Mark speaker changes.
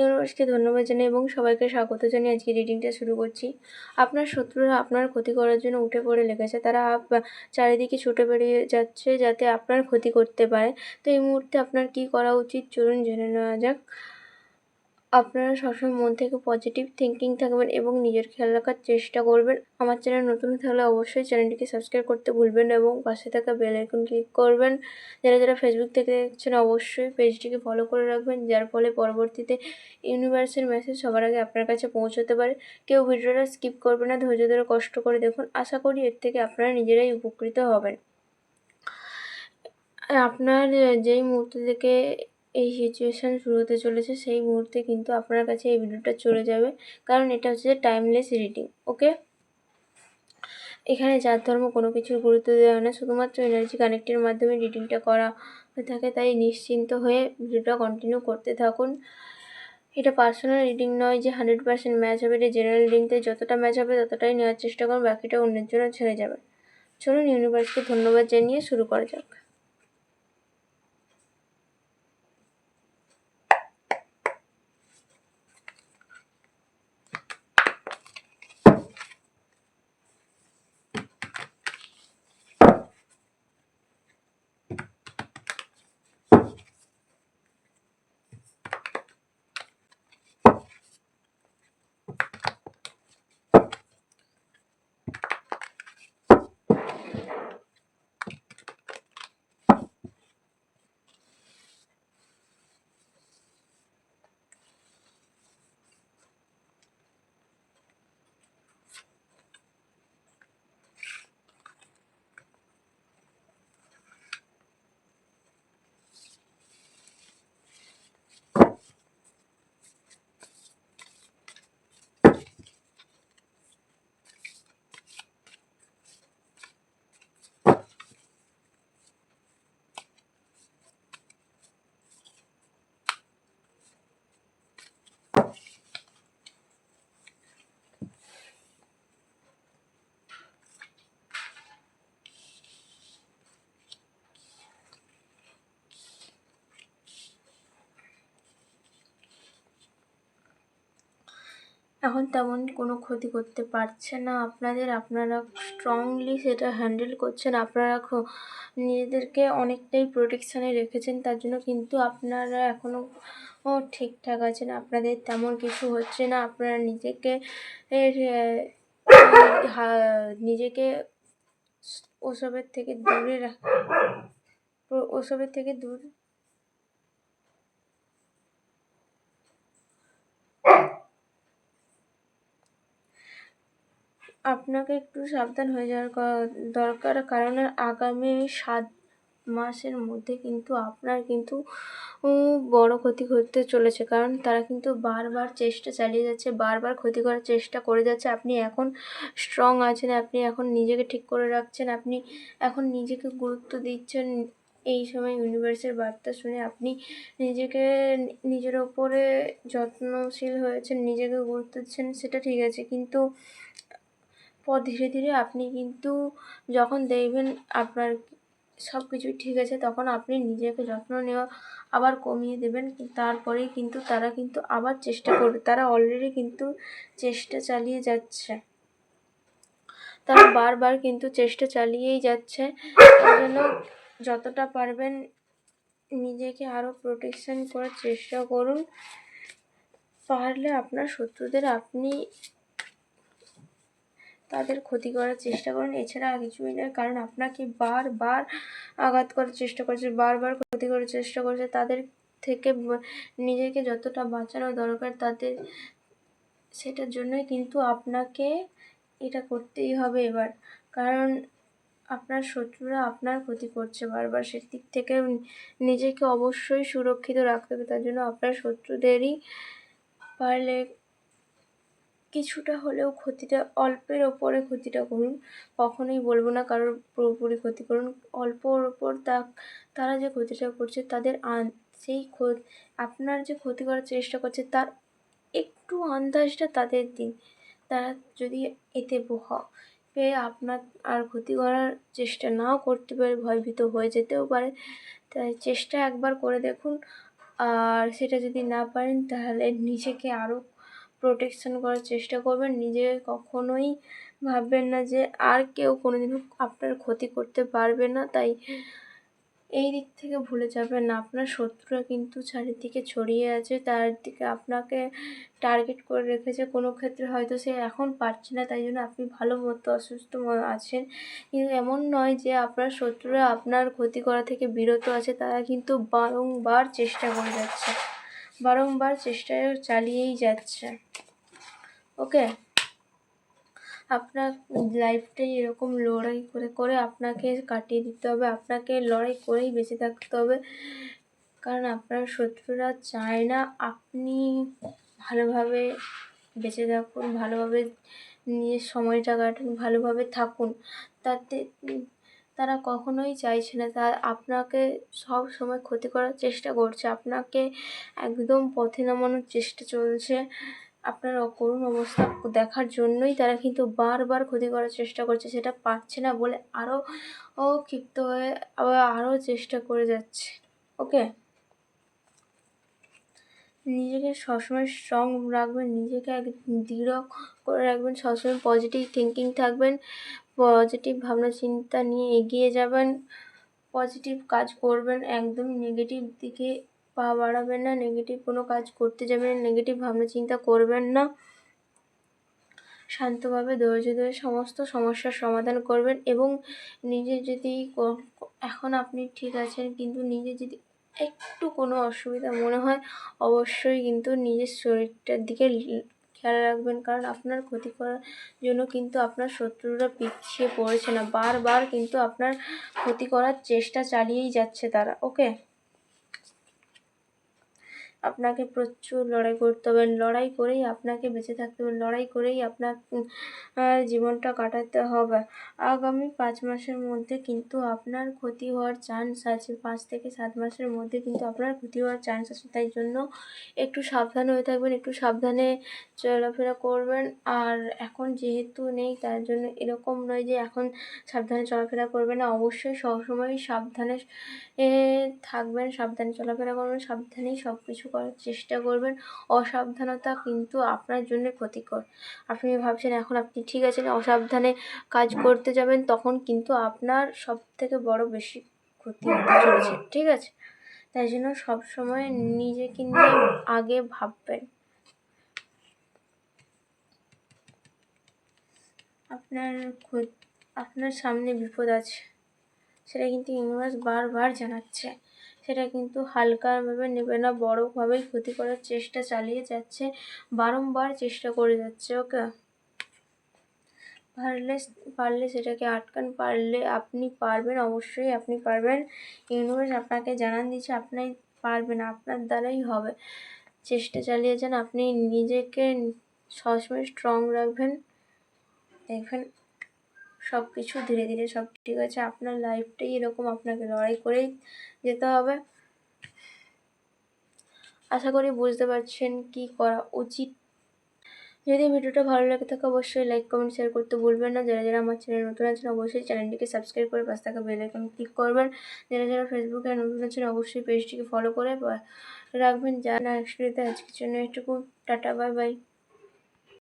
Speaker 1: ইউনিভার্সকে ধন্যবাদ জানাই এবং সবাইকে স্বাগত জানিয়ে আজকে রিডিংটা শুরু করছি। আপনার শত্রুরা আপনার ক্ষতি করার জন্য উঠে পড়ে লেগেছে। তারা চারিদিকে ছুটে বেরিয়ে যাচ্ছে যাতে আপনার ক্ষতি করতে পারে। তো এই মুহূর্তে আপনার কি করা উচিত? চলুন জেনে নেওয়া যাক। আপনারা সবসময় মন থেকে পজিটিভ থিঙ্কিং থাকবেন এবং নিজের খেয়াল রাখার চেষ্টা করবেন। আমার চ্যানেল নতুন থাকলে অবশ্যই চ্যানেলটিকে সাবস্ক্রাইব করতে ভুলবেন এবং পাশে থাকা বেল আইকন ক্লিক করবেন। যারা যারা ফেসবুক থেকে দেখছেন, অবশ্যই পেজটিকে ফলো করে রাখবেন, যার ফলে পরবর্তীতে ইউনিভার্সের মেসেজ সবার আগে আপনার কাছে পৌঁছতে পারে। কেউ ভিডিওটা স্কিপ করবে না, ধৈর্য ধরে কষ্ট করে দেখুন। আশা করি এর থেকে আপনারা নিজেরাই উপকৃত হবেন। আপনার যেই মুহূর্ত থেকে এই সিচুয়েশান শুরু হতে চলেছে, সেই মুহূর্তে কিন্তু আপনার কাছে এই ভিডিওটা চলে যাবে। কারণ এটা হচ্ছে যে টাইমলেস রিডিং ওকে এখানে যার ধর্ম কোনো কিছুর গুরুত্ব দেওয়া হয় না, শুধুমাত্র এনার্জি কানেক্টের মাধ্যমে রিডিংটা করা হয়ে থাকে। তাই নিশ্চিন্ত হয়ে ভিডিওটা কন্টিনিউ করতে থাকুন। এটা পার্সোনাল রিডিং নয় যে হান্ড্রেড পার্সেন্ট ম্যাচ হবে, এটা জেনারেল রিডিংতে যতটা ম্যাচ হবে ততটাই নেওয়ার চেষ্টা করুন, বাকিটা অন্যের জন্য ছেড়ে যাবে। চলুন ইউনিভার্সকে ধন্যবাদ জানিয়ে শুরু করা যাক। এখন তেমন কোনো ক্ষতি করতে পারছে না। আপনাদের, আপনারা স্ট্রংলি সেটা হ্যান্ডেল করছেন। আপনারা নিজেদেরকে অনেকটাই প্রোটেকশানে রেখেছেন, তার জন্য কিন্তু আপনারা এখনও ঠিকঠাক আছেন। আপনাদের তেমন কিছু হচ্ছে না। আপনারা নিজেকে নিজেকে ওসবের থেকে দূরে রাখ- ওসবের থেকে দূর আপনাকে একটু সাবধান হয়ে যাওয়ার দরকার। কারণ আগামী সাত মাসের মধ্যে কিন্তু আপনার কিন্তু বড় ক্ষতি করতে চলেছে। কারণ তারা কিন্তু বারবার চেষ্টা চালিয়ে যাচ্ছে, বারবার ক্ষতি করার চেষ্টা করে যাচ্ছে। আপনি এখন স্ট্রং আছেন, আপনি এখন নিজেকে ঠিক করে রাখছেন, আপনি এখন নিজেকে গুরুত্ব দিচ্ছেন। এই সময় ইউনিভার্সের বার্তা শুনে আপনি নিজেকে, নিজের ওপরে যত্নশীল হয়েছেন, নিজেকে গুরুত্ব দিচ্ছেন, সেটা ঠিক আছে। কিন্তু পর ধীরে ধীরে আপনি কিন্তু যখন দেখবেন আপনার সব কিছুই ঠিক আছে, তখন আপনি নিজেকে যত্ন নেওয়া আবার কমিয়ে দেবেন। তারপরেই কিন্তু তারা কিন্তু আবার চেষ্টা করবে। তারা অলরেডি কিন্তু চেষ্টা চালিয়ে যাচ্ছে। তারা বারবার কিন্তু চেষ্টা চালিয়েই যাচ্ছে। তার জন্য যতটা পারবেন নিজেকে আরও প্রোটেকশন করার চেষ্টা করুন। পারলে আপনার শত্রুদের আপনি তাদের ক্ষতি করার চেষ্টা করেন। এছাড়া আর কিছুই নয়, কারণ আপনাকে বারবার আঘাত করার চেষ্টা করছে, বারবার ক্ষতি করার চেষ্টা করছে। তাদের থেকে নিজেকে যতটা বাঁচানো দরকার তাদের, সেটার জন্যই কিন্তু আপনাকে এটা করতেই হবে এবার। কারণ আপনার শত্রুরা আপনার ক্ষতি করছে বারবার সেদিক থেকে নিজেকে অবশ্যই সুরক্ষিত রাখতে হবে। তার জন্য আপনার শত্রুদেরই পারলে কিছুটা হলেও ক্ষতিটা, অল্পের ওপরে ক্ষতিটা করুন। কখনোই বলব না কারোর পুরোপুরি ক্ষতি করুন। অল্পর ওপর তা, তারা যে ক্ষতিটা করছে, তাদের সেই আপনার যে ক্ষতি করার চেষ্টা করছে, তার একটু আন্দাজটা তাদের দিন। তারা যদি এতে হ- পেয়ে আপনার আর ক্ষতি করার চেষ্টা নাও করতে পারে, ভয়ভীত হয়ে যেতেও পারে, তাই চেষ্টা একবার করে দেখুন। আর সেটা যদি না পারেন, তাহলে নিজেকে আরও প্রোটেকশন করার চেষ্টা করবেন। নিজে কখনোই ভাববেন না যে আর কেউ কোনোদিনও আপনার ক্ষতি করতে পারবে না। তাই এই দিক থেকে ভুলে যাবেন না। আপনার শত্রুরা কিন্তু চারিদিকে ছড়িয়ে আছে। তার দিকে আপনাকে টার্গেট করে রেখেছে। কোনো ক্ষেত্রে হয়তো সে এখন পারছে না। তাই জন্য আপনি ভালো মতো অসুস্থ আছেন। কিন্তু এমন নয় যে আপনার শত্রুরা আপনার ক্ষতি করা থেকে বিরত আছে। তারা কিন্তু বারংবার চেষ্টা করে যাচ্ছে। বারংবার চেষ্টা চালিয়েই যাচ্ছে। ওকে আপনার লাইফটাই এরকম লড়াই করে করে আপনাকে কাটিয়ে দিতে হবে। আপনাকে লড়াই করেই বেঁচে থাকতে হবে। কারণ আপনার শত্রুরা চায় না আপনি ভালোভাবে বেঁচে থাকুন, ভালোভাবে নিজের সময়টা কাটুন, ভালোভাবে থাকুন। তাতে তারা কখনোই চাইছে না। তা আপনাকে সব সময় ক্ষতি করার চেষ্টা করছে। আপনাকে একদম পথে নামানোর চেষ্টা চলছে। আপনার করুণ অবস্থা দেখার জন্যই তারা কিন্তু বারবার ক্ষতি করার চেষ্টা করছে। সেটা পারছে না বলে আরও ও ক্ষিপ্ত হয়ে আবার আরও চেষ্টা করে যাচ্ছে। ওকে? নিজেকে সবসময় স্ট্রং রাখবেন। নিজেকে এক দৃঢ় করে রাখবেন। সবসময় পজিটিভ থিঙ্কিং থাকবেন। পজিটিভ ভাবনা চিন্তা নিয়ে এগিয়ে যাবেন পজিটিভ কাজ করবেন, একদম নেগেটিভ দিকে পা বাড়াবেন না নেগেটিভ কোনো কাজ করতে যাবেন নেগেটিভ ভাবনা চিন্তা করবেন না। শান্তভাবে ধৈর্য ধরে সমস্ত সমস্যার সমাধান করবেন এবং নিজে যদি এখন আপনি ঠিক আছেন কিন্তু নিজে যদি একটু কোনো অসুবিধা মনে হয়, অবশ্যই কিন্তু নিজের শরীরটার দিকে খেয়াল রাখবেন, কারণ আপনার ক্ষতি করার জন্য কিন্তু আপনার শত্রুরা পিছিয়ে পড়েছে না। বারবার কিন্তু আপনার ক্ষতি করার চেষ্টা চালিয়েই যাচ্ছে তারা ওকে আপনাকে প্রচুর লড়াই করতে হবে। লড়াই করেই আপনাকে বেঁচে থাকতে হবে। লড়াই করেই আপনার জীবনটা কাটাতে হবে। আগামী পাঁচ মাসের মধ্যে কিন্তু আপনার ক্ষতি হওয়ার চান্স আছে। পাঁচ থেকে সাত মাসের মধ্যে কিন্তু আপনার ক্ষতি হওয়ার চান্স আছে। তাই জন্য একটু সাবধান হয়ে থাকবেন, একটু সাবধানে চলাফেরা করবেন। আর এখন যেহেতু নেই, তার জন্য এরকম নয় যে এখন সাবধানে চলাফেরা করবেন না। অবশ্যই সবসময় সাবধানে থাকবেন, সাবধানে চলাফেরা করবেন, সাবধানেই সব কিছু করার চেষ্টা করবেন। অসাবধানতা কিন্তু আপনার জন্য ক্ষতিকর। আপনি ভাবছেন, এখন আপনি ঠিক আছেন, অসাবধানে কাজ করতে যাবেন, তখন কিন্তু আপনার সব থেকে বড় বেশি ক্ষতি হতে চলেছে, ঠিক আছে? তাই জন্য সবসময় নিজেকে নিয়ে আগে ভাববেন। আপনার আপনার সামনে বিপদ আছে, সেটা কিন্তু ইউনিভার্স বারবার জানাচ্ছে। সেটা কিন্তু হালকাভাবে নেবে না বড়োভাবেই ক্ষতি করার চেষ্টা চালিয়ে যাচ্ছে, বারংবার চেষ্টা করে যাচ্ছে ওকে পারলে পারলে সেটাকে আটকান, পারলে আপনি পারবেন, অবশ্যই আপনি পারবেন। ইউনিভার্স আপনাকে জানান দিচ্ছে আপনি পারবেন, আপনার দ্বারাই হবে। চেষ্টা চালিয়ে যান, আপনি নিজেকে সবসময় স্ট্রং রাখবেন। দেখবেন সব কিছু ধীরে ধীরে সব ঠিক আছে আপনার লাইফটাই এরকম, আপনাকে লড়াই করেই যেতে হবে। আশা করি বুঝতে পারছেন কি করা উচিত। যদি ভিডিওটা ভালো লাগে থাকে অবশ্যই লাইক কমেন্ট শেয়ার করতে ভুলবেন না। যারা যারা আমার চ্যানেল নতুন আছেন অবশ্যই চ্যানেলটিকে সাবস্ক্রাইব করে পাশে থাকা বেল আইকন ক্লিক করবেন। যারা যারা ফেসবুকে নতুন আছেন অবশ্যই পেজটিকে ফলো করে রাখবেন। যা নেক্সট ভিডিওতে আজকের জন্য এটুকু। Tata bye bye